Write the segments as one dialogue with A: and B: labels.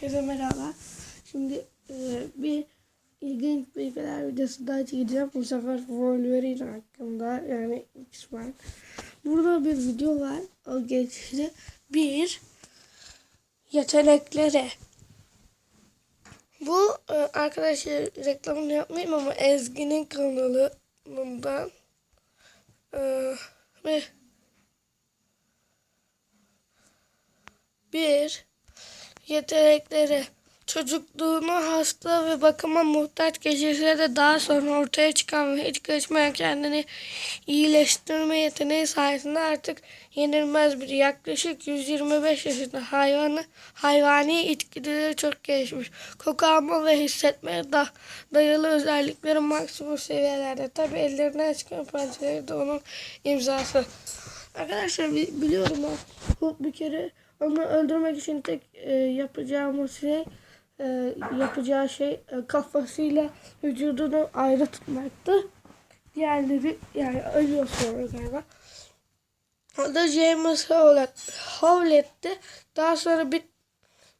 A: Herkese merhaba. Şimdi e, bir ilginç bilgiler videosu daha çekeceğim. Bu sefer Wolverine hakkında yani X-Men. Burada bir video var. O geçti. Bir yetenekleri. Bu e, arkadaşlar reklamını yapmayayım ama Ezgi'nin kanalından e, bir bir yetenekleri çocukluğunu hasta ve bakıma muhtaç geçirse de daha sonra ortaya çıkan ve hiç geçmeyen kendini iyileştirme yeteneği sayesinde artık yenilmez biri. Yaklaşık 125 yaşında hayvanı, hayvani içgüdüleri çok gelişmiş. Koku alma ve hissetmeye da, dayalı özellikleri maksimum seviyelerde. Tabi ellerinden çıkan parçaları da onun imzası. Arkadaşlar bi- biliyorum ben bir kere onu öldürmek için tek e, yapacağımız şey e, yapacağı şey e, kafasıyla vücudunu ayrı tutmaktı. Diğerleri yani ölüyor sonra galiba. O da James Howlett, Howlett'ti. Daha sonra bir,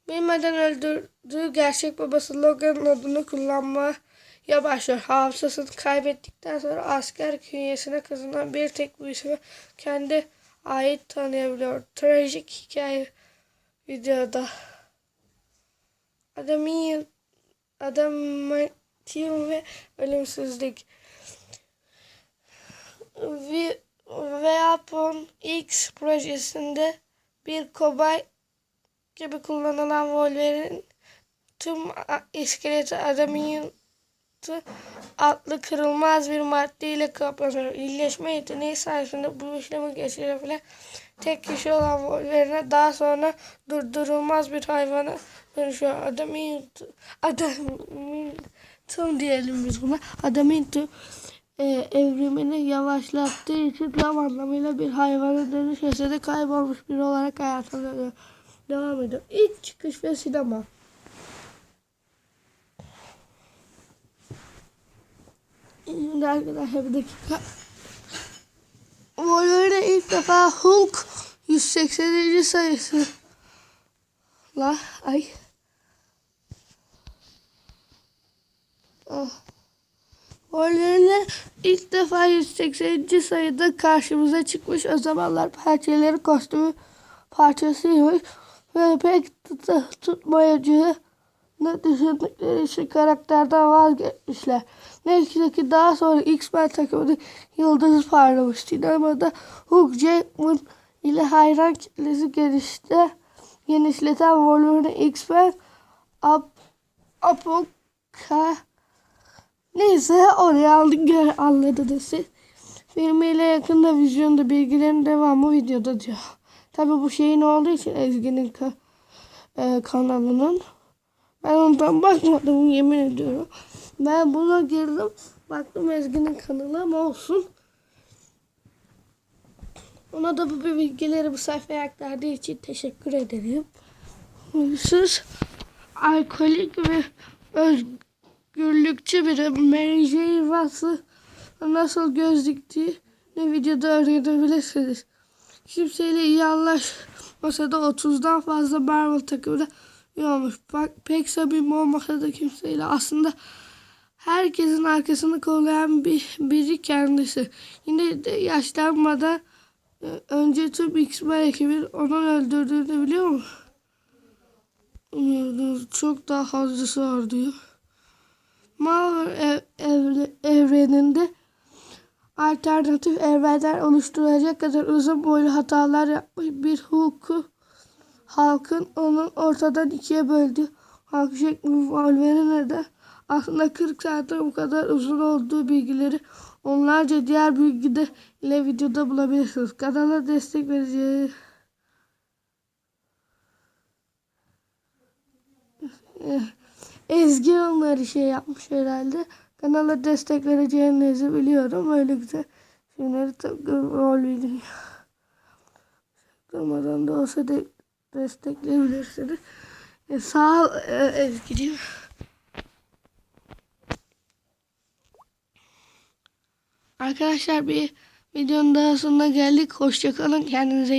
A: bilmeden öldürdüğü gerçek babası Logan'ın adını kullanmaya başlıyor. Hafızasını kaybettikten sonra asker künyesine kazınan bir tek bu ismi kendi ait tanıyabiliyor. Trajik hikaye videoda. Adamı adamantium ve ölümsüzlük. Vi- Weapon X projesinde bir kobay gibi kullanılan Wolverine tüm iskeleti adamantium adlı kırılmaz bir maddeyle kaplanıyor. İyileşme yeteneği sayesinde bu işlemi geçirebilen tek kişi olan Wolverine daha sonra durdurulmaz bir hayvana dönüşüyor. Adamantium, adamantium diyelim biz buna. Adamantium e, evrimini yavaşlattığı için tam anlamıyla bir hayvana dönüşmese de kaybolmuş biri olarak hayatına devam ediyor. İlk çıkış ve sinema. Şimdi arkadaşlar bir dakika. Wolverine ilk defa Hulk 180. sayısı. La ay. Ah. Wolverine ilk defa 180. sayıda karşımıza çıkmış. O zamanlar parçaları kostümü parçasıymış. Ve pek tut tutmayıcı ne düşündükleri için karakterden vazgeçmişler. Neyse ki daha sonra X-Men takımında yıldız parlamış. Sinemada Hugh Jackman ile hayran kitlesi gelişti. Genişleten Wolverine X-Men Ap Apoka Neyse oraya aldık anladınız siz. Filmiyle yakında vizyonda bilgilerin devamı videoda diyor. Tabi bu şeyin olduğu için Ezgi'nin ka- e, kanalının. Ben ondan bakmadım yemin ediyorum. Ben buna girdim. Baktım Ezgi'nin kanalı ama olsun. Ona da bu bilgileri bu sayfaya aktardığı için teşekkür ederim. Siz alkolik ve özgürlükçü biri Mary J. Ross'ı nasıl göz diktiğini videoda öğrenebilirsiniz. Kimseyle iyi anlaşmasa da 30'dan fazla Marvel takımda olmuş. Bak pek samimi olmasa da kimseyle aslında herkesin arkasını kollayan bir biri kendisi. Yine de yaşlanmadan e, önce tüm X-Men ekibin onun öldürdüğünü biliyor musun? Çok daha fazlası var diyor. Marvel ev, evre- evreninde alternatif evrenler oluşturacak kadar uzun boylu hatalar yapmış bir Hulk'u halkın onun ortadan ikiye böldü. Halk şeklinde Wolverine de aslında 40 saatten bu kadar uzun olduğu bilgileri onlarca diğer bilgi de ile videoda bulabilirsiniz. Kanala destek vereceği Eh, Ezgi onları şey yapmış herhalde. Kanala destek vereceğinizi biliyorum. Öyle güzel tabii rol bilin. Durmadan da olsa de destekleyebilirsiniz. E, sağ ol e, Ezgi'ciğim. Arkadaşlar bir videonun daha sonuna geldik. Hoşçakalın. Kendinize